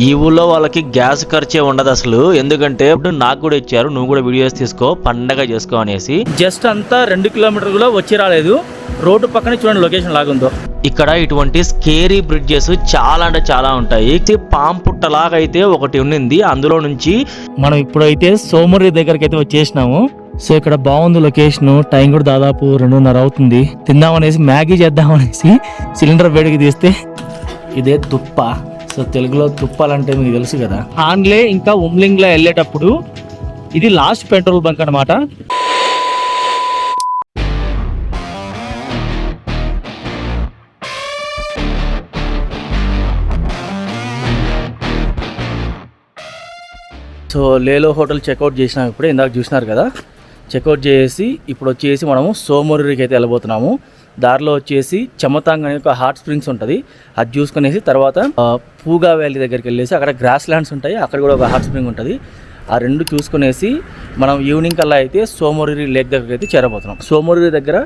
ఈ ఊళ్ళో వాళ్ళకి గ్యాస్ ఖర్చే ఉండదు అసలు. ఎందుకంటే ఇప్పుడు నాకు కూడా ఇచ్చారు నువ్వు కూడా వీడియోస్ తీసుకో పండగ చేసుకో అనేసి. జస్ట్ అంతా రెండు కిలోమీటర్ కూడా వచ్చి రాలేదు. రోడ్డు పక్కనే చూడండి లొకేషన్ లాగుందో. ఇక్కడ ఇటువంటి స్కేరీ బ్రిడ్జెస్ చాలా అంటే చాలా ఉంటాయి. ఇది పాము పుట్టలాగా అయితే ఒకటి ఉండింది అందులో నుంచి మనం ఇప్పుడైతే సోమరి దగ్గరికి అయితే వచ్చేసినాము. సో ఇక్కడ బాగుంది లొకేషన్. టైం కూడా దాదాపు రెండున్నర అవుతుంది. తిందామనేసి మ్యాగీ చేద్దామనేసి సిలిండర్ వేడికి తీస్తే ఇదే తుప్ప. సో తెలుగులో తుప్పాలంటే మీకు తెలుసు కదా. ఆన్లే ఇంకా ఉమ్లింగ్లో వెళ్ళేటప్పుడు ఇది లాస్ట్ పెట్రోల్ బంక్ అన్నమాట. సో లేలో హోటల్ చెక్అవుట్ చేసినాం ఇప్పుడే ఇందాక చూసినారు కదా. చెక్అవుట్ చేసి ఇప్పుడు వచ్చేసి మనము సోమూరికి అయితే వెళ్ళబోతున్నాము. దారిలో వచ్చేసి చెమతాంగ్ అనే ఒక హాట్ స్ప్రింగ్స్ ఉంటుంది. అది చూసుకునేసి తర్వాత పూగా వ్యాలీ దగ్గరికి వెళ్ళేసి అక్కడ గ్రాస్ ల్యాండ్స్ ఉంటాయి. అక్కడ కూడా ఒక హాట్ స్ప్రింగ్ ఉంటుంది. ఆ రెండు చూసుకునేసి మనం ఈవినింగ్ కల్లా అయితే సోమూరి లేక్ దగ్గరికి అయితే చేరబోతున్నాం. సోమూరి దగ్గర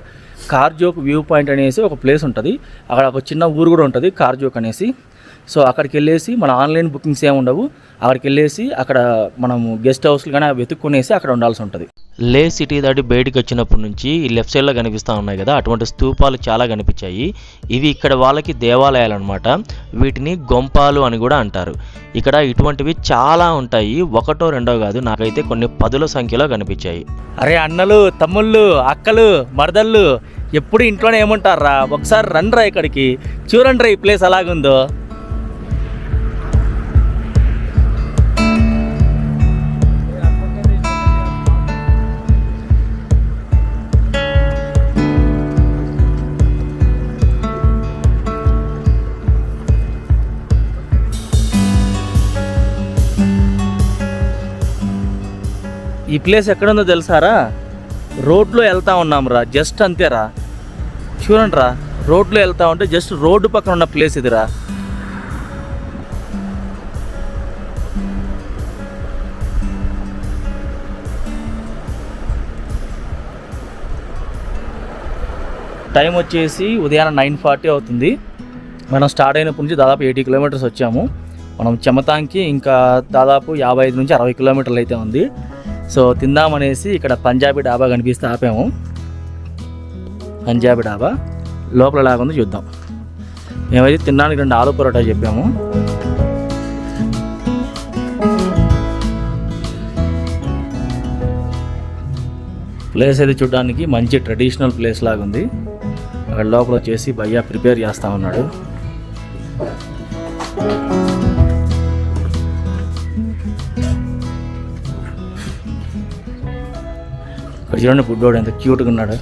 కార్జోక్ వ్యూ పాయింట్ అనేసి ఒక ప్లేస్ ఉంటుంది. అక్కడ ఒక చిన్న ఊరు కూడా ఉంటుంది కార్జోక్ అనేసి. సో అక్కడికి వెళ్ళేసి మన ఆన్లైన్ బుకింగ్స్ ఏమి ఉండవు అక్కడికి వెళ్ళేసి అక్కడ మనము గెస్ట్ హౌస్లు కానీ వెతుక్కునేసి అక్కడ ఉండాల్సి ఉంటుంది. లే సిటీ దాటి బయటికి వచ్చినప్పటి నుంచి ఈ లెఫ్ట్ సైడ్లో కనిపిస్తూ ఉన్నాయి కదా అటువంటి స్తూపాలు చాలా కనిపించాయి. ఇవి ఇక్కడ వాళ్ళకి దేవాలయాలు అనమాట వీటిని గొంపాలు అని కూడా అంటారు. ఇక్కడ ఇటువంటివి చాలా ఉంటాయి ఒకటో రెండో కాదు నాకైతే కొన్ని పదుల సంఖ్యలో కనిపించాయి. అరే అన్నలు తమ్ముళ్ళు అక్కలు మరదళ్ళు ఎప్పుడు ఇంట్లోనే ఏమంటారా? ఒకసారి రండ్రా ఇక్కడికి. చూడండిరా ఈ ప్లేస్ అలాగుందో ప్లేస్ ఎక్కడుందో తెలుసారా? రోడ్లో వెళ్తా ఉన్నాం రా జస్ట్ అంతేరా. చూడండి రా రోడ్లో వెళ్తా ఉంటే జస్ట్ రోడ్డు పక్కన ఉన్న ప్లేస్ ఇదిరా. టైం వచ్చేసి ఉదయాన్నే నైన్ ఫార్టీ అవుతుంది. మనం స్టార్ట్ అయినప్పటి నుంచి దాదాపు ఎయిటీ కిలోమీటర్స్ వచ్చాము. మనం చెమతాంకి ఇంకా దాదాపు యాభై ఐదు నుంచి అరవై కిలోమీటర్లు అయితే ఉంది. సో తిందామనేసి ఇక్కడ పంజాబీ డాబా కనిపిస్తే ఆపాము. పంజాబీ డాబా. లోపల లాగుంది చూద్దాం. మేమైతే తినడానికి రెండు ఆలు పరోటా చెప్పాము. ప్లేస్ అయితే చూడడానికి మంచి ట్రెడిషనల్ ప్లేస్ లాగా ఉంది. అక్కడ లోపల వచ్చేసి భయ్యా ప్రిపేర్ చేస్తా ఉన్నాడు. ఇక్కడ చూడండి బుడ్డోడు ఎంత క్యూట్గా ఉన్నాడు.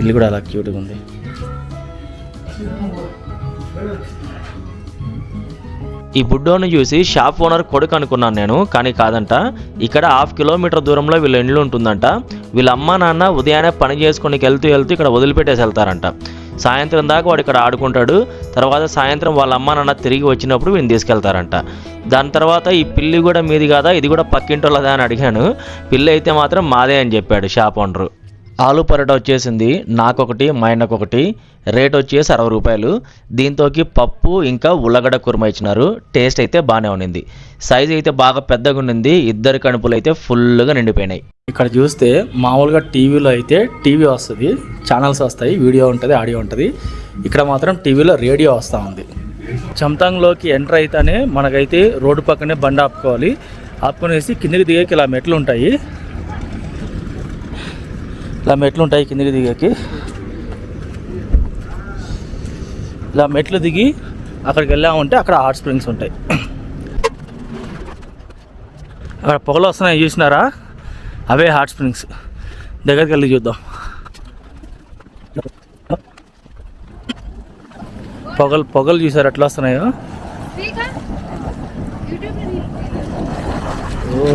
ఇల్లు కూడా అలా క్యూట్గా ఉంది. ఈ బుడ్డోని చూసి షాప్ ఓనర్ కొడుకు అనుకున్నాను నేను కానీ కాదంట. ఇక్కడ హాఫ్ కిలోమీటర్ దూరంలో వీళ్ళ ఇండ్లు ఉంటుందంట. వీళ్ళ అమ్మ నాన్న ఉదయాన్నే పని చేసుకుని వెళ్తూ వెళ్తూ ఇక్కడ వదిలిపెట్టేసి వెళ్తారంట. సాయంత్రం దాకా వాడు ఇక్కడ ఆడుకుంటాడు. తర్వాత సాయంత్రం వాళ్ళ అమ్మ నాన్న తిరిగి వచ్చినప్పుడు వీడిని తీసుకెళ్తారంట. దాని తర్వాత ఈ పిల్లి కూడా మీది కాదా? ఇది కూడా పక్కింటోళ్ళదా అని అడిగాను. పిల్లి అయితే మాత్రం మాదే అని చెప్పాడు షాప్ ఓనరు. ఆలు పరోటా వచ్చేసింది నాకొకటి మా ఆయనకొకటి రేట్ వచ్చేసి అరవై రూపాయలు. దీంతోకి పప్పు ఇంకా ఉల్లగడ్డ కుర్మ ఇచ్చినారు. టేస్ట్ అయితే బాగానే ఉన్నింది సైజ్ అయితే బాగా పెద్దగా ఉండింది. ఇద్దరు కణుపులు అయితే ఫుల్గా నిండిపోయినాయి. ఇక్కడ చూస్తే మామూలుగా టీవీలో అయితే టీవీ వస్తుంది ఛానల్స్ వస్తాయి వీడియో ఉంటుంది ఆడియో ఉంటుంది. ఇక్కడ మాత్రం టీవీలో రేడియో వస్తూ ఉంది. చంతాంగ్లోకి ఎంటర్ అయితేనే మనకైతే రోడ్డు పక్కనే బండి ఆపుకోవాలి. ఆపుకునేసి కిందికి దిగేకి ఇలా మెట్లు ఉంటాయి. ఇలా మెట్లు ఉంటాయి కిందికి దిగకి. ఇలా మెట్లు దిగి అక్కడికి వెళ్ళామంటే అక్కడ హాట్ స్ప్రింగ్స్ ఉంటాయి. అక్కడ పొగలు వస్తున్నాయి చూసినారా? అవే హాట్ స్ప్రింగ్స్. దగ్గరికి వెళ్ళి చూద్దాం. పొగలు పొగలు చూసారు ఎట్లా వస్తున్నాయో?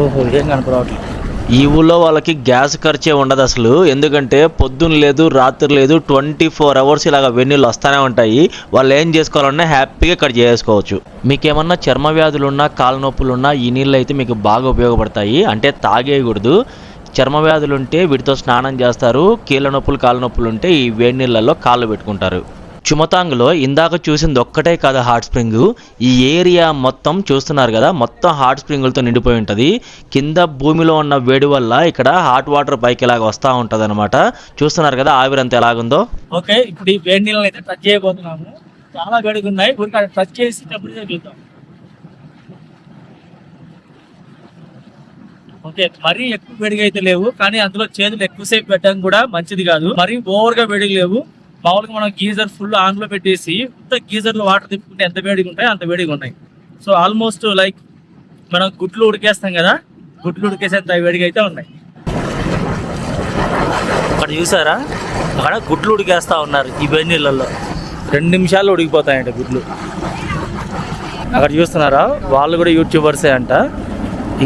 ఓహో ఏం కనపడవట్లేదు. ఈ ఊళ్ళో వాళ్ళకి గ్యాస్ ఖర్చే ఉండదు అసలు. ఎందుకంటే పొద్దున్న లేదు రాత్రి లేదు ట్వంటీ ఫోర్ అవర్స్ ఇలాగ వెన్నీళ్ళు వస్తూనే ఉంటాయి. వాళ్ళు ఏం చేసుకోవాలన్నా హ్యాపీగా ఇక్కడ చేసుకోవచ్చు. మీకేమన్నా చర్మ వ్యాధులున్నా కాళ్ళ నొప్పులున్నా ఈ నీళ్ళు అయితే మీకు బాగా ఉపయోగపడతాయి. అంటే తాగేయకూడదు. చర్మ వ్యాధులుంటే వీటితో స్నానం చేస్తారు. కీళ్ళ నొప్పులు కాళ్ళ నొప్పులు ఉంటే ఈ వేడి నీళ్ళల్లో కాళ్ళు పెట్టుకుంటారు. చుమతాంగ్లో ఇందాక చూసింది ఒక్కటే కాదు హాట్ స్ప్రింగ్. ఈ ఏరియా మొత్తం చూస్తున్నారు కదా మొత్తం హాట్ స్ప్రింగులతో నిండిపోయి ఉంటుంది. కింద భూమిలో ఉన్న వేడి వల్ల ఇక్కడ హాట్ వాటర్ పైకి ఇలాగ వస్తూ ఉంటుంది అనమాట చూస్తున్నారు కదా ఆవిరంత ఎలాగుందో? ఓకే ఇప్పుడు ఈ వేడి నీళ్ళని అయితే టచ్ చేయబోతున్నాము. చాలా వేడిగా ఉన్నాయి. టచ్ చేసేటప్పుడు చూద్దాం. ఓకే మరీ ఎక్కువ వేడిగా అయితే లేవు కానీ అందులో చేతులు ఎక్కువసేపు పెట్టడం కూడా మంచిది కాదు. మరీ ఓవర్గా వేడిగా లేవు. మామూలుగా మనం గీజర్ ఫుల్ ఆన్లో పెట్టేసి ఇంత గీజర్లో వాటర్ తిప్పుకుంటే ఎంత వేడిగా ఉంటాయి అంత వేడిగా ఉంటాయి. సో ఆల్మోస్ట్ లైక్ మనం గుడ్లు ఉడికేస్తాం కదా గుడ్లు ఉడికేసేంత వేడిగా అయితే ఉన్నాయి. అక్కడ చూసారా? అక్కడ గుడ్లు ఉడికేస్తా ఉన్నారు ఈ వేడి నీళ్ళల్లో. రెండు నిమిషాలు ఉడికిపోతాయంట గుడ్లు. అక్కడ చూస్తున్నారా? వాళ్ళు కూడా యూట్యూబర్సే అంట.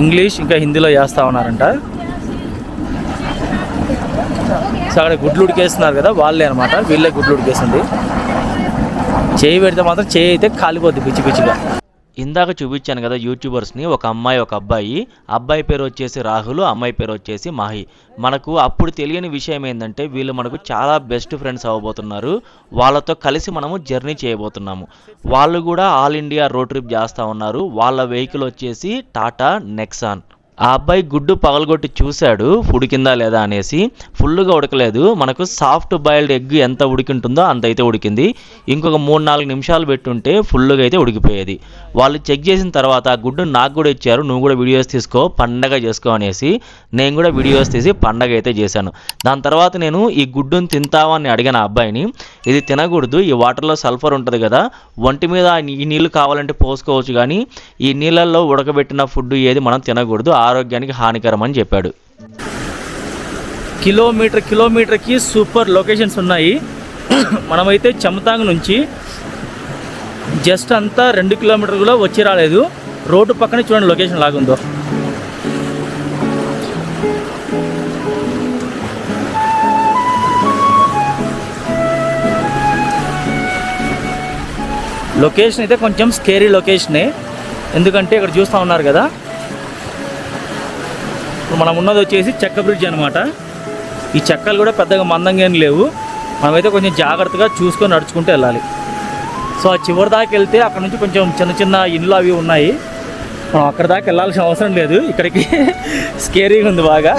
ఇంగ్లీష్ ఇంకా హిందీలో చేస్తూ ఉన్నారంట. సో అక్కడ గుడ్లు ఉడికేస్తున్నారు కదా వాళ్ళే అనమాట వీళ్ళే గుడ్లు ఉడికేసింది. చేయి పెడితే మాత్రం చేయి అయితే కాలిపోద్ది పిచ్చి పిచ్చిగా. ఇందాక చూపించాను కదా యూట్యూబర్స్ని ఒక అమ్మాయి ఒక అబ్బాయి. అబ్బాయి పేరు వచ్చేసి రాహుల్ అమ్మాయి పేరు వచ్చేసి మాహి. మనకు అప్పుడు తెలియని విషయం ఏంటంటే వీళ్ళు మనకు చాలా బెస్ట్ ఫ్రెండ్స్ అవ్వబోతున్నారు. వాళ్ళతో కలిసి మనము జర్నీ చేయబోతున్నాము. వాళ్ళు కూడా ఆల్ ఇండియా రోడ్ ట్రిప్ చేస్తూ ఉన్నారు. వాళ్ళ వెహికల్ వచ్చేసి టాటా నెక్సాన్. ఆ అబ్బాయి గుడ్డు పగలగొట్టి చూశాడు ఉడికిందా లేదా అనేసి. ఫుల్గా ఉడకలేదు. మనకు సాఫ్ట్ బాయిల్డ్ ఎగ్ ఎంత ఉడికింటుందో అంత అయితే ఉడికింది. ఇంకొక మూడు నాలుగు నిమిషాలు పెట్టుంటే ఫుల్గా అయితే ఉడికిపోయేది. వాళ్ళు చెక్ చేసిన తర్వాత ఆ గుడ్డు నాకు కూడా ఇచ్చారు నువ్వు కూడా వీడియోస్ తీసుకో పండగ చేసుకో అనేసి నేను కూడా వీడియోస్ తీసి పండగ అయితే చేశాను. దాని తర్వాత నేను ఈ గుడ్డును తింటావా అని అడిగాను అబ్బాయిని ఇది తినకూడదు ఈ వాటర్లో సల్ఫర్ ఉంటుంది కదా ఒంటి మీద ఈ నీళ్ళు కావాలంటే పోసుకోవచ్చు కానీ ఈ నీళ్ళల్లో ఉడకబెట్టిన ఫుడ్ ఏది మనం తినకూడదు ఆరోగ్యానికి హానికరం అని చెప్పాడు. కిలోమీటర్ కిలోమీటర్కి సూపర్ లొకేషన్స్ ఉన్నాయి. మనమైతే చెమతాంగ్ నుంచి జస్ట్ అంతా రెండు కిలోమీటర్ కూడా వచ్చి రాలేదు. రోడ్డు పక్కనే చూడండి లొకేషన్ లాగుందో లొకేషన్ అయితే కొంచెం స్కేరీ లొకేషనే. ఎందుకంటే ఇక్కడ చూస్తూ ఉన్నారు కదా. ఇప్పుడు మనం ఉన్నది వచ్చేసి చెక్క బ్రిడ్జ్ అనమాట ఈ చెక్కలు కూడా పెద్దగా మందంగా ఏం లేవు. మనమైతే కొంచెం జాగ్రత్తగా చూసుకొని నడుచుకుంటూ వెళ్ళాలి. సో ఆ చివరి దాకా వెళ్తే అక్కడ నుంచి కొంచెం చిన్న చిన్న ఇండ్లు అవి ఉన్నాయి. మనం అక్కడ దాకా వెళ్ళాల్సిన అవసరం లేదు. ఇక్కడికి స్కేరీగా ఉంది బాగా.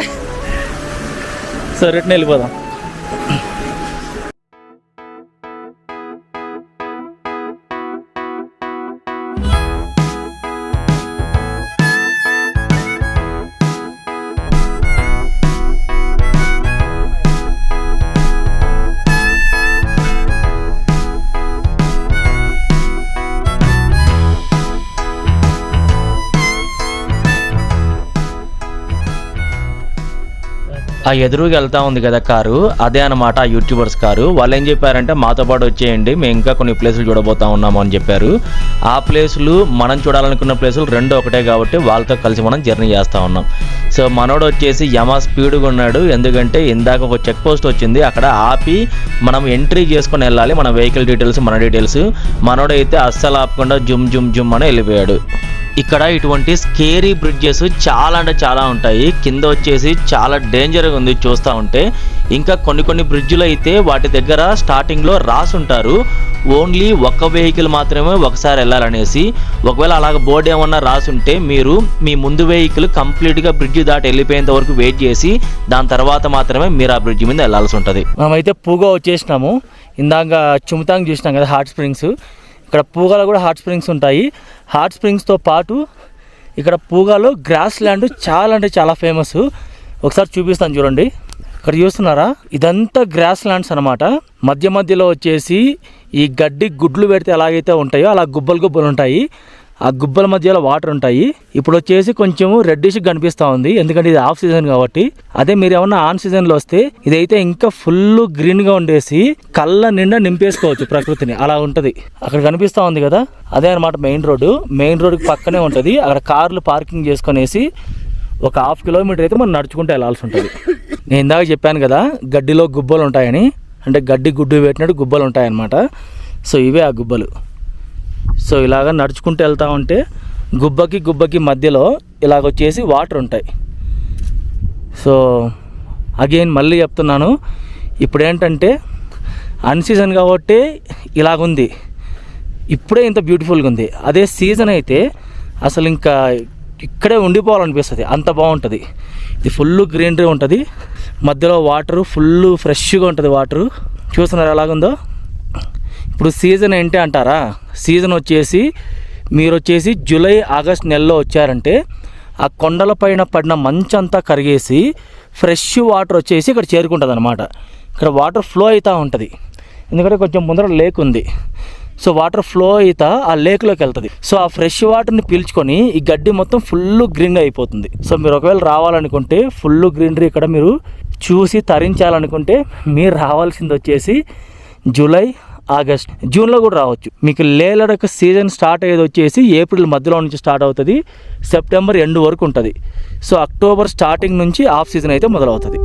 సో రిటర్న్ వెళ్ళిపోదాం. ఆ ఎదురుగా వెళ్తా ఉంది కదా కారు అదే అనమాట ఆ యూట్యూబర్స్ కారు. వాళ్ళు ఏం చెప్పారంటే మాతో పాటు వచ్చేయండి మేము ఇంకా కొన్ని ప్లేసులు చూడబోతా ఉన్నాము అని చెప్పారు. ఆ ప్లేసులు మనం చూడాలనుకున్న ప్లేసులు రెండు ఒకటే కాబట్టి వాళ్ళతో కలిసి మనం జర్నీ చేస్తూ ఉన్నాం. సో మనోడు వచ్చేసి యమా స్పీడ్గా ఉన్నాడు. ఎందుకంటే ఇందాక ఒక చెక్ పోస్ట్ వచ్చింది. అక్కడ ఆపి మనం ఎంట్రీ చేసుకొని వెళ్ళాలి మన వెహికల్ డీటెయిల్స్ మన డీటెయిల్స్ మనోడైతే అస్సలు ఆపకుండా జుమ్ జుమ్ జుమ్ అని వెళ్ళిపోయాడు. ఇక్కడ ఇటువంటి స్కేరీ బ్రిడ్జెస్ చాలా అంటే చాలా ఉంటాయి. కింద వచ్చేసి చాలా డేంజర్గా ఉంది చూస్తూ ఉంటే. ఇంకా కొన్ని కొన్ని బ్రిడ్జ్లు అయితే వాటి దగ్గర స్టార్టింగ్లో రాసి ఉంటారు. ఓన్లీ ఒక్క వెహికల్ మాత్రమే ఒకసారి వెళ్ళాలనేసి. ఒకవేళ అలాగ బోర్డు ఏమన్నా రాసి ఉంటే మీరు మీ ముందు వెహికల్ కంప్లీట్గా బ్రిడ్జ్ దాటి వెళ్ళిపోయేంత వరకు వెయిట్ చేసి దాని తర్వాత మాత్రమే మీరు ఆ బ్రిడ్జ్ మీద వెళ్ళాల్సి ఉంటుంది. మనమైతే పూగా వచ్చేసినాము. ఇందాక చుమతాంగ్ చూసినాం కదా హాట్ స్ప్రింగ్స్ ఇక్కడ పూగాలో కూడా హాట్ స్ప్రింగ్స్ ఉంటాయి. హాట్ స్ప్రింగ్స్తో పాటు ఇక్కడ పూగాలో గ్రాస్ ల్యాండ్ చాలా అంటే చాలా ఫేమస్ ఒకసారి చూపిస్తాను చూడండి. ఇక్కడ చూస్తున్నారా? ఇదంతా గ్రాస్ ల్యాండ్స్ అనమాట మధ్య మధ్యలో వచ్చేసి ఈ గడ్డి గుడ్లు పెడితే ఎలాగైతే ఉంటాయో అలా గుబ్బలు గుబ్బలు ఉంటాయి. ఆ గుబ్బల మధ్యలో వాటర్ ఉంటాయి. ఇప్పుడు వచ్చేసి కొంచెం రెడ్డిష్ కనిపిస్తూ ఉంది. ఎందుకంటే ఇది ఆఫ్ సీజన్ కాబట్టి. అదే మీరు ఏమన్నా ఆన్ సీజన్లో వస్తే ఇదైతే ఇంకా ఫుల్ గ్రీన్గా ఉండేసి కళ్ళ నిండా నింపేసుకోవచ్చు ప్రకృతిని. అలా ఉంటుంది. అక్కడ కనిపిస్తూ ఉంది కదా? అదే అనమాట మెయిన్ రోడ్డు మెయిన్ రోడ్డుకి పక్కనే ఉంటుంది. అక్కడ కార్లు పార్కింగ్ చేసుకునేసి ఒక హాఫ్ కిలోమీటర్ అయితే మనం నడుచుకుంటూ వెళ్ళాల్సి ఉంటుంది. నేను ఇందాక చెప్పాను కదా గడ్డిలో గుబ్బలు ఉంటాయని. అంటే గడ్డి గుడ్డు పెట్టినట్టు గుబ్బలు ఉంటాయన్నమాట. సో ఇవే ఆ గుబ్బలు. సో ఇలాగ నడుచుకుంటూ వెళ్తా ఉంటే గుబ్బకి గుబ్బకి మధ్యలో ఇలాగ వచ్చేసి వాటర్ ఉంటాయి. సో అగైన్ మళ్ళీ చెప్తున్నాను. ఇప్పుడేంటంటే అన్సీజన్ అన్ సీజన్ కాబట్టి ఇలాగుంది. ఇప్పుడే ఇంత బ్యూటిఫుల్గా ఉంది అదే సీజన్ అయితే అసలు ఇంకా ఇక్కడే ఉండిపోవాలనిపిస్తుంది. అంత బాగుంటుంది. ఇది ఫుల్ గ్రీనరీ ఉంటుంది. మధ్యలో వాటరు ఫుల్ ఫ్రెష్గా ఉంటుంది వాటరు చూస్తున్నారు ఎలాగుందో? ఇప్పుడు సీజన్ ఏంటి అంటారా? సీజన్ వచ్చేసి మీరు వచ్చేసి జూలై ఆగస్ట్ నెలలో వచ్చారంటే ఆ కొండల పైన పడిన మంచంతా కరిగేసి ఫ్రెష్ వాటర్ వచ్చేసి ఇక్కడ చేరుకుంటుంది అనమాట ఇక్కడ వాటర్ ఫ్లో అవుతూ ఉంటుంది. ఎందుకంటే కొంచెం ముందర లేక్ ఉంది. సో వాటర్ ఫ్లో అవుతా ఆ లేక్లోకి వెళ్తుంది. సో ఆ ఫ్రెష్ వాటర్ని పీల్చుకొని ఈ గడ్డి మొత్తం ఫుల్ గ్రీన్గా అయిపోతుంది. సో మీరు ఒకవేళ రావాలనుకుంటే ఫుల్ గ్రీనరీ ఇక్కడ మీరు చూసి తరించాలనుకుంటే మీరు రావాల్సింది వచ్చేసి జూలై ఆగస్ట్ జూన్లో కూడా రావచ్చు. మీకు లేలడక సీజన్ స్టార్ట్ అయ్యేది వచ్చేసి ఏప్రిల్ మధ్యలో నుంచి స్టార్ట్ అవుతుంది. సెప్టెంబర్ ఎండ్ వరకు ఉంటుంది. సో అక్టోబర్ స్టార్టింగ్ నుంచి ఆఫ్ సీజన్ అయితే మొదలవుతుంది.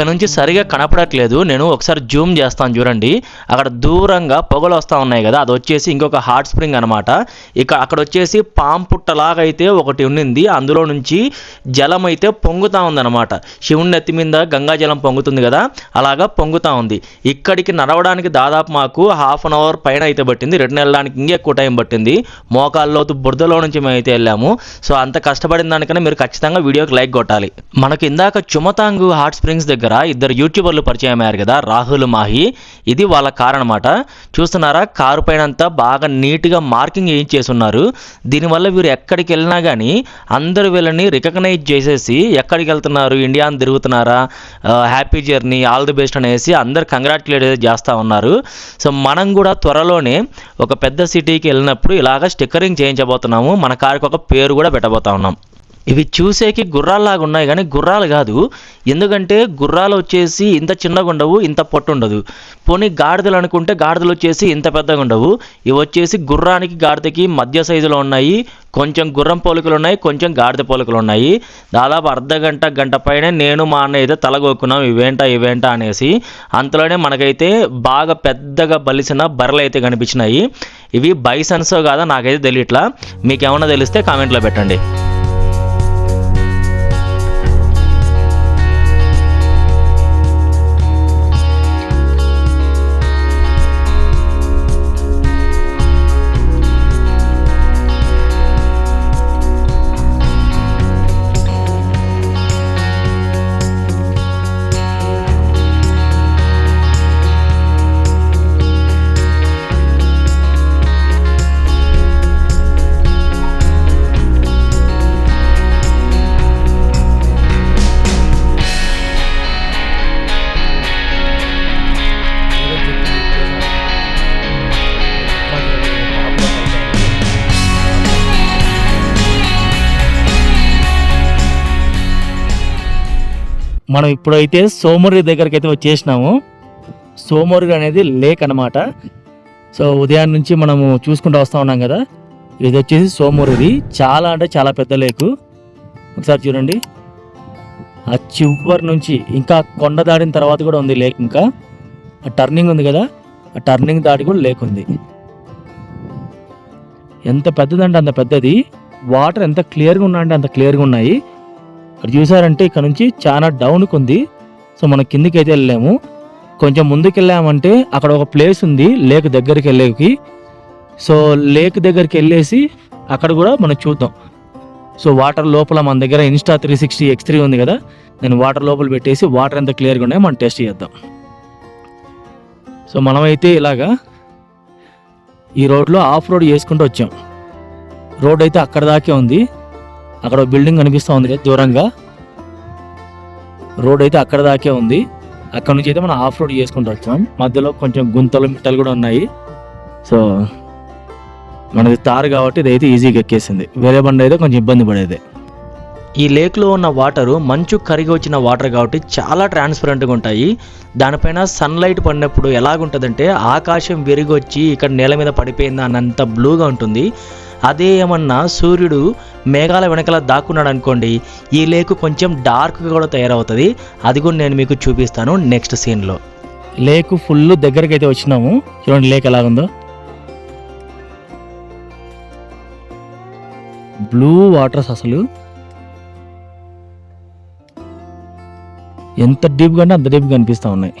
ఇక్కడ నుంచి సరిగా కనపడట్లేదు. నేను ఒకసారి జూమ్ చేస్తాను చూడండి. అక్కడ దూరంగా పొగలు వస్తూ ఉన్నాయి కదా. అది వచ్చేసి ఇంకొక హాట్ స్ప్రింగ్ అనమాట ఇక్కడ అక్కడ వచ్చేసి పాము పుట్టలాగా అయితే ఒకటి ఉండింది అందులో నుంచి జలం అయితే పొంగుతూ ఉందన్నమాట. శివుని నెత్తి మీద గంగా జలం పొంగుతుంది కదా. అలాగా పొంగుతూ ఉంది. ఇక్కడికి నడవడానికి దాదాపు మాకు హాఫ్ అన్ అవర్ పైన అయితే పట్టింది. రిటర్న్ వెళ్ళడానికి ఇంకెక్కువ టైం పట్టింది. మోకాల్లోతు బురదలో నుంచి మేము అయితే వెళ్ళాము. సో అంత కష్టపడిన దానికన్నా మీరు ఖచ్చితంగా వీడియోకి లైక్ కొట్టాలి. మనకి ఇందాక చుమతాంగు హాట్ స్ప్రింగ్స్ దగ్గర ఇద్దరు యూట్యూబర్లు పరిచయం అయ్యారు కదా రాహుల్ మాహి. ఇది వాళ్ళ కార్ అనమాట చూస్తున్నారా? కారు పైన అంతా బాగా నీట్గా మార్కింగ్ వేయించేసి ఉన్నారు దీనివల్ల వీరు ఎక్కడికి వెళ్ళినా కానీ అందరు వీళ్ళని రికగ్నైజ్ చేసేసి ఎక్కడికి వెళ్తున్నారు? ఇండియాని తిరుగుతున్నారా? Happy journey all the best అనేసి అందరు కంగ్రాచులేట్ చేస్తూ ఉన్నారు. సో మనం కూడా త్వరలోనే ఒక పెద్ద సిటీకి వెళ్ళినప్పుడు ఇలాగ స్టిక్కరింగ్ చేయించబోతున్నాము. మన కారుకి ఒక పేరు కూడా పెట్టబోతా ఉన్నాం. ఇవి చూసేకి గుర్రాల్లాగా ఉన్నాయి కానీ గుర్రాలు కాదు. ఎందుకంటే గుర్రాలు వచ్చేసి ఇంత చిన్నగా ఉండవు ఇంత పొట్టు ఉండదు. పోనీ గాడిదలు అనుకుంటే గాడిదలు వచ్చేసి ఇంత పెద్దగా ఉండవు. ఇవి వచ్చేసి గుర్రానికి గాడిదకి మధ్య సైజులో ఉన్నాయి. కొంచెం గుర్రం పోలికలు ఉన్నాయి కొంచెం గాడిద పోలికలు ఉన్నాయి. దాదాపు అర్ధ గంట గంట పైన నేను మా అన్న అయితే తలగొక్కున్నాం ఇవేంటా ఇవేంటా అనేసి. అంతలోనే మనకైతే బాగా పెద్దగా బలిసిన బర్రెలు అయితే కనిపించినాయి. ఇవి బైసన్సో కాదా నాకైతే తెలియట్లా మీకు ఏమైనా తెలిస్తే కామెంట్లో పెట్టండి. మనం ఇప్పుడైతే సోమరి దగ్గరికి అయితే వచ్చేసినాము. సోమరి అనేది లేక్ అనమాట సో ఉదయం నుంచి మనము చూసుకుంటూ వస్తూ ఉన్నాం కదా. ఇది వచ్చేసి సోమరిది చాలా అంటే చాలా పెద్ద లేకు. ఒకసారి చూడండి. ఆ చివరి నుంచి ఇంకా కొండ దాటిన తర్వాత కూడా ఉంది లేక్ ఇంకా. ఆ టర్నింగ్ ఉంది కదా. ఆ టర్నింగ్ దాటి కూడా లేక్ ఉంది. ఎంత పెద్దదంటే అంత పెద్దది. వాటర్ ఎంత క్లియర్గా ఉన్నా అంటే అంత క్లియర్గా ఉన్నాయి. ఇక్కడ చూసారంటే ఇక్కడ నుంచి చాలా డౌన్కి ఉంది. సో మనం కిందికి అయితే వెళ్ళలేము. కొంచెం ముందుకు వెళ్ళామంటే అక్కడ ఒక ప్లేస్ ఉంది లేక్ దగ్గరికి వెళ్ళేకి. సో లేక్ దగ్గరికి వెళ్ళేసి అక్కడ కూడా మనం చూద్దాం. సో వాటర్ లోపల మన దగ్గర Insta three sixty X three ఉంది కదా నేను వాటర్ లోపల పెట్టేసి వాటర్ ఎంత క్లియర్గా ఉన్నాయో మనం టెస్ట్ చేద్దాం. సో మనమైతే ఇలాగా ఈ రోడ్లో ఆఫ్ రోడ్ చేసుకుంటూ వచ్చాం. రోడ్ అయితే అక్కడ దాకే ఉంది. అక్కడ బిల్డింగ్ కనిపిస్తూ ఉంది దూరంగా. రోడ్ అయితే అక్కడ దాకే ఉంది. అక్కడ నుంచి అయితే మనం ఆఫ్ రోడ్ చేసుకుంటూ వచ్చాం. మధ్యలో కొంచెం గుంతలు మిట్టలు కూడా ఉన్నాయి. సో మనది తారు కాబట్టి ఇది అయితే ఈజీగా ఎక్కేసింది. వేరే బండి అయితే కొంచెం ఇబ్బంది పడేది. ఈ లేక్లో ఉన్న వాటరు మంచు కరిగి వచ్చిన వాటర్ కాబట్టి చాలా ట్రాన్స్పరెంట్గా ఉంటాయి. దానిపైన సన్లైట్ పడినప్పుడు ఎలాగుంటుందంటే ఆకాశం విరిగొచ్చి ఇక్కడ నేల మీద పడిపోయింది అన్నంత బ్లూగా ఉంటుంది. అదే ఏమన్నా సూర్యుడు మేఘాల వెనకాల దాక్కున్నాడు అనుకోండి ఈ లేక్ కొంచెం డార్క్గా కూడా తయారవుతుంది. అది కూడా నేను మీకు చూపిస్తాను నెక్స్ట్ సీన్లో. లేక్ ఫుల్ దగ్గరికి అయితే వచ్చినాము. చూడండి లేక్ ఎలాగుందో. బ్లూ వాటర్స్ అసలు. ఎంత డీప్గా అంటే అంత డీప్గా కనిపిస్తూ ఉన్నాయి.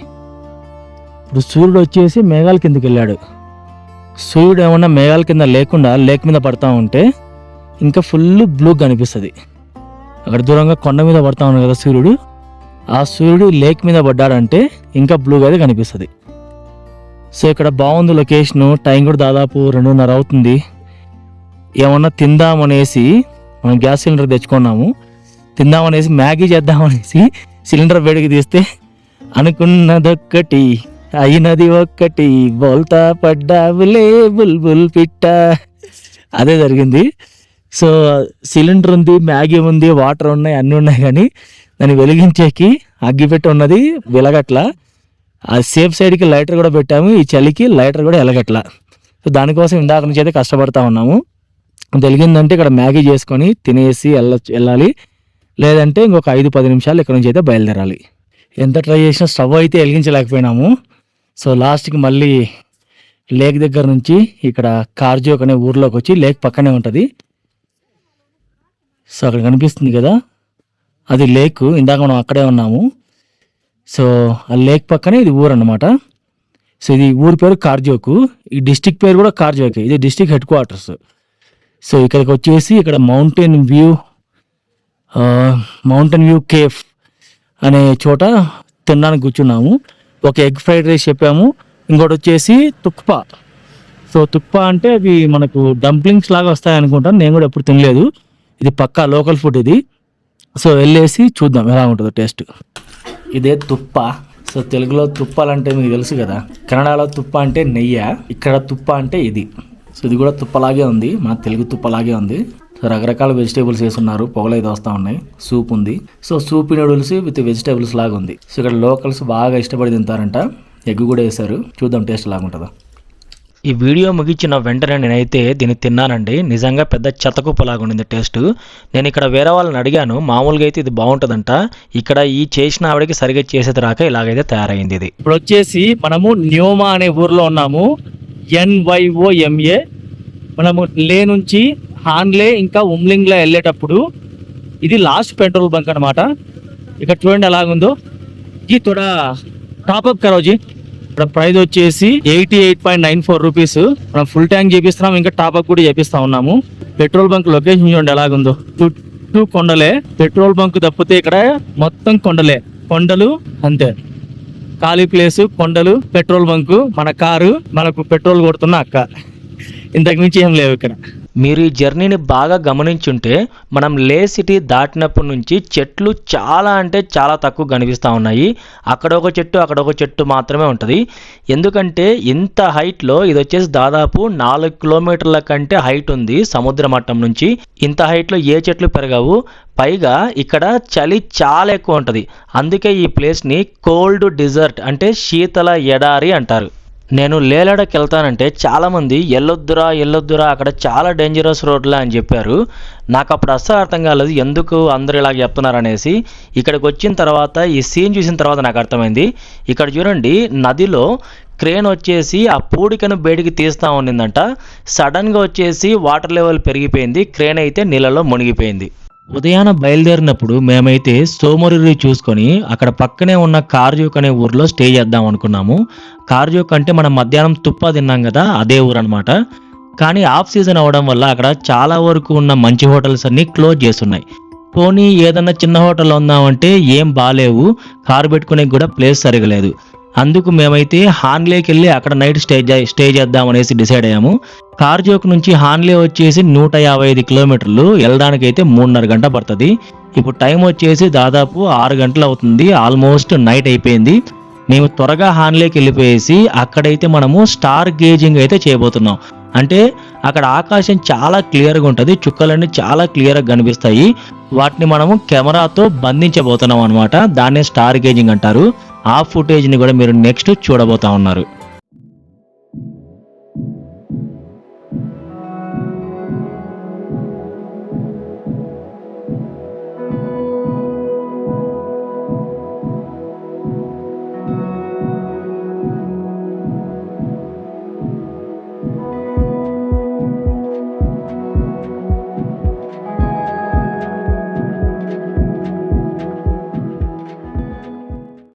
ఇప్పుడు సూర్యుడు వచ్చేసి మేఘాల కిందకి వెళ్ళాడు. సూర్యుడు ఏమన్నా మేఘాల కింద లేకుండా లేక్ మీద పడతా ఉంటే ఇంకా ఫుల్ బ్లూ కనిపిస్తుంది. అక్కడ దూరంగా కొండ మీద పడతా ఉన్నాడు కదా సూర్యుడు. ఆ సూర్యుడు లేక్ మీద పడ్డాడంటే ఇంకా బ్లూగా అయితే కనిపిస్తుంది. సో ఇక్కడ బాగుంది లొకేషను. టైం కూడా దాదాపు రెండున్నర అవుతుంది. ఏమన్నా తిందామనేసి మనం గ్యాస్ సిలిండర్ తెచ్చుకున్నాము. తిందామనేసి మ్యాగీ చేద్దామనేసి సిలిండర్ వేడికి తీస్తే అనుకున్నదొక్కటి. అయినది ఒక్కటి బోల్తా పడ్డావులే బుల్బుల్ పిట్ట. అదే జరిగింది. సో సిలిండర్ ఉంది మ్యాగీ ఉంది వాటర్ ఉన్నాయి అన్నీ ఉన్నాయి కానీ దాన్ని వెలిగించేకి అగ్గిపెట్టి ఉన్నది వెలగట్ల. ఆ సేఫ్ సైడ్కి లైటర్ కూడా పెట్టాము ఈ చలికి లైటర్ కూడా వెలగట్ల. సో దానికోసం ఇందాక నుంచి అయితే కష్టపడతా ఉన్నాము. వెలిగిందంటే ఇక్కడ మ్యాగీ చేసుకొని తినేసి వెళ్ళ వెళ్ళాలి. లేదంటే ఇంకొక ఐదు పది నిమిషాలు ఇక్కడ నుంచి అయితే బయలుదేరాలి. ఎంత ట్రై చేసినా స్టవ్ అయితే వెలిగించలేకపోయినాము. సో లాస్ట్కి మళ్ళీ లేక్ దగ్గర నుంచి ఇక్కడ కార్జోక్ అనే ఊర్లోకి వచ్చి లేక్ పక్కనే ఉంటుంది. సో అక్కడ కనిపిస్తుంది కదా? అది లేక్. ఇందాక మనం అక్కడే ఉన్నాము. సో ఆ లేక్ పక్కనే ఇది ఊరు అన్నమాట. సో ఇది ఊరి పేరు కార్జోకు. ఈ డిస్టిక్ పేరు కూడా కార్జోకే. ఇది డిస్టిక్ హెడ్ క్వార్టర్స్. సో ఇక్కడికి వచ్చేసి ఇక్కడ mountain view mountain view cafe అనే చోట తినడానికి కూర్చున్నాము. ఒక ఎగ్ ఫ్రైడ్ రైస్ చెప్పాము. ఇంకోటి వచ్చేసి తుక్పా. సో తుక్పా అంటే అవి మనకు డంప్లింగ్స్ లాగా వస్తాయి అనుకుంటాను. నేను కూడా ఎప్పుడు తినలేదు. ఇది పక్కా లోకల్ ఫుడ్ ఇది. సో వెళ్ళేసి చూద్దాం ఎలా ఉంటుందో టేస్ట్. ఇదే తుప్ప. సో తెలుగులో తుప్పాలంటే మీకు తెలుసు కదా. కన్నడలో తుప్ప అంటే నెయ్య. ఇక్కడ తుప్ప అంటే ఇది. సో ఇది కూడా తుప్పలాగే ఉంది. మన తెలుగు తుప్పలాగే ఉంది. సో రకరకాల వెజిటేబుల్స్ వేసున్నారు. పొగలు అయితే వస్తూ ఉన్నాయి. సూప్ ఉంది. So soup noodles with vegetables లాగా ఉంది. సో ఇక్కడ లోకల్స్ బాగా ఇష్టపడి తింటారంట. ఎగ్ కూడా వేశారు. చూద్దాం టేస్ట్ లాగా ఉంటుందో. ఈ వీడియో ముగించిన వెంటనే నేనైతే దీన్ని తిన్నానండి. నిజంగా పెద్ద చెత్తకుప్పలాగా ఉండింది టేస్ట్. నేను ఇక్కడ వేరే వాళ్ళని అడిగాను. మామూలుగా అయితే ఇది బాగుంటుందంట. ఇక్కడ ఈ చేసిన ఆవిడకి సరిగ్గా చేసేది రాక ఇలాగైతే తయారైంది ఇది. ఇప్పుడు వచ్చేసి మనము న్యోమా అనే ఊర్లో ఉన్నాము. ఎన్వైఓఎంఏ మనము లే నుంచి హాన్లే ఇంకా ఉమ్లింగ్లో వెళ్ళేటప్పుడు ఇది లాస్ట్ పెట్రోల్ బంక్ అన్నమాట. ఇక్కడ చూడండి ఎలాగుందో. ఈ తోడా టాప్అప్ కరోజీ. ఇక్కడ ప్రైస్ వచ్చేసి eighty eight point nine four rupees. మనం ఫుల్ ట్యాంక్ చేపిస్తున్నాం ఇంకా టాప్అప్ కూడా చేపిస్తా ఉన్నాము. పెట్రోల్ బంక్ లొకేషన్ చూడండి ఎలాగుందో. చుట్టూ కొండలే. పెట్రోల్ బంక్ తప్పితే ఇక్కడ మొత్తం కొండలే. కొండలు అంతే. ఖాళీ ప్లేస్ కొండలు పెట్రోల్ బంకు మన కారు మనకు పెట్రోల్ కొడుతున్న అక్క. ఇంతకు మించి ఏం లేవు ఇక్కడ. మీరు ఈ జర్నీని బాగా గమనించుంటే మనం లే సిటీ దాటినప్పటి నుంచి చెట్లు చాలా అంటే చాలా తక్కువ కనిపిస్తూ ఉన్నాయి. అక్కడ ఒక చెట్టు అక్కడ ఒక చెట్టు మాత్రమే ఉంటుంది. ఎందుకంటే ఇంత హైట్లో ఇది వచ్చేసి దాదాపు నాలుగు కిలోమీటర్ల కంటే హైట్ ఉంది సముద్ర మట్టం నుంచి. ఇంత హైట్లో ఏ చెట్లు పెరగవు. పైగా ఇక్కడ చలి చాలా ఎక్కువ ఉంటుంది. అందుకే ఈ ప్లేస్ని కోల్డ్ డిజర్ట్ అంటే శీతల ఎడారి అంటారు. నేను లేలాడకి వెళ్తానంటే చాలామంది ఎల్లొద్దురా ఎల్లొద్దురా అక్కడ చాలా డేంజరస్ రోడ్లా అని చెప్పారు. నాకు అప్పుడు అస్సలు అర్థం కాలేదు ఎందుకు అందరూ ఇలాగ చెప్తున్నారు అనేసి ఇక్కడికి వచ్చిన తర్వాత ఈ సీన్ చూసిన తర్వాత నాకు అర్థమైంది. ఇక్కడ చూడండి నదిలో క్రేన్ వచ్చేసి ఆ పూడికను బయటికి తీస్తూ ఉన్నిందంట. సడన్గా వచ్చేసి వాటర్ లెవెల్ పెరిగిపోయింది క్రేన్ అయితే నీళ్ళలో మునిగిపోయింది. ఉదయాన బయలుదేరినప్పుడు మేమైతే సోమరిరి చూసుకొని అక్కడ పక్కనే ఉన్న కార్జోక్ అనే ఊర్లో స్టే చేద్దాం అనుకున్నాము. కార్జోక్ అంటే మనం మధ్యాహ్నం తుప్ప తిన్నాం కదా అదే ఊరు అనమాట కానీ ఆఫ్ సీజన్ అవడం వల్ల అక్కడ చాలా వరకు ఉన్న మంచి హోటల్స్ అన్ని క్లోజ్ చేస్తున్నాయి. పోనీ ఏదన్నా చిన్న హోటల్ ఉందామంటే ఏం బాగాలేవు కారు పెట్టుకునే కూడా ప్లేస్ సరిగలేదు. అందుకు మేమైతే హాన్లేకి వెళ్ళి అక్కడ నైట్ స్టే స్టే చేద్దాం అనేసి డిసైడ్ అయ్యాము. కార్జోక్ నుంచి హాన్లే వచ్చేసి నూట యాభై ఐదు కిలోమీటర్లు వెళ్ళడానికి అయితే మూడున్నర గంట పడుతుంది. ఇప్పుడు టైం వచ్చేసి దాదాపు ఆరు గంటలు అవుతుంది ఆల్మోస్ట్ నైట్ అయిపోయింది. మేము త్వరగా హాన్లేకి వెళ్ళిపోయేసి అక్కడైతే మనము స్టార్ గేజింగ్ అయితే చేయబోతున్నాం. అంటే అక్కడ ఆకాశం చాలా క్లియర్గా ఉంటుంది చుక్కలన్నీ చాలా క్లియర్గా కనిపిస్తాయి. వాటిని మనము కెమెరాతో బంధించబోతున్నాం అనమాట దాన్నే స్టార్ గేజింగ్ అంటారు. ఆ ఫుటేజ్ని కూడా మీరు నెక్స్ట్ చూడబోతా ఉన్నారు.